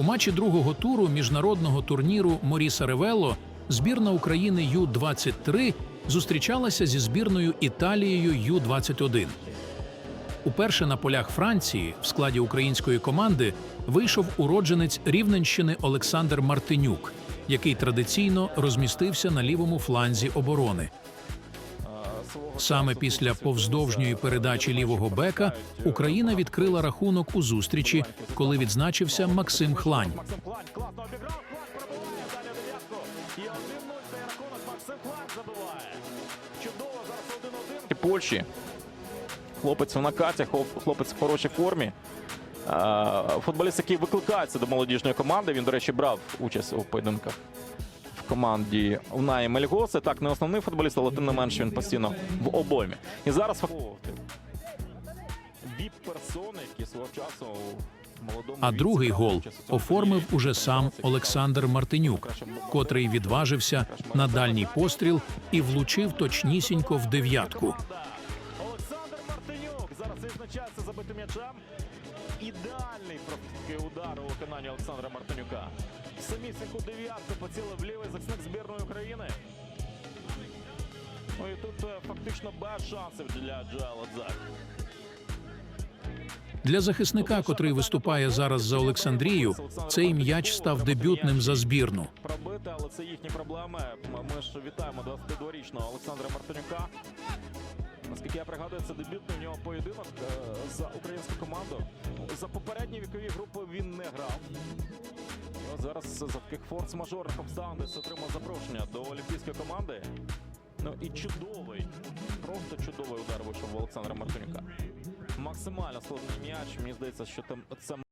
У матчі другого туру міжнародного турніру Моріса Ревелло збірна України Ю-23 зустрічалася зі збірною Італією Ю-21. Уперше на полях Франції в складі української команди вийшов уродженець Рівненщини Олександр Мартинюк, який традиційно розмістився на лівому фланзі оборони. Саме після повздовжньої передачі лівого бека Україна відкрила рахунок у зустрічі, коли відзначився Максим Хлань. Максим Клань класно обіграв, Клань пробиває далі дев'ятку. І 1-0 цей рахунок Максим Клань забиває. Чудово, зараз 1-1. Польщі. Хлопець в накаті, хлопець в хорошій формі. Футболіст, який викликається до молодіжної команди. Він, до речі, брав участь у поєдинках команді Унаї Мельгоси. Так, не основний футболіст, але тим не менше він постійно в обоймі. І зараз фак- Віп-персони, які свого часу А другий гол оформив уже сам Олександр Мартинюк, котрий відважився на дальній постріл і влучив точнісінько в дев'ятку. Відзначається забитим м'ячем. Ідеальний такий удар у виконанні Олександра Мартинюка. Самісіньку дев'ятку поцілив лівий захисник збірної України. Ну і тут е, фактично без шансів для Джоела Дзак. Для захисника, котрий виступає зараз за Олександрію, цей м'яч став дебютним за збірну. Пробити, але це їхні проблеми. Ми ж вітаємо 22-річного Олександра Мартинюка. Наскільки я пригадую, це дебютний у нього поєдинок е, за українську команду. За попередні вікові групи він не грав. І от зараз за таких форс-мажорних обставин отримав запрошення до олімпійської команди. Ну і чудовий, просто чудовий удар вийшов в Олександра Мартинюка. Максимально складний м'яч. Мені здається, що це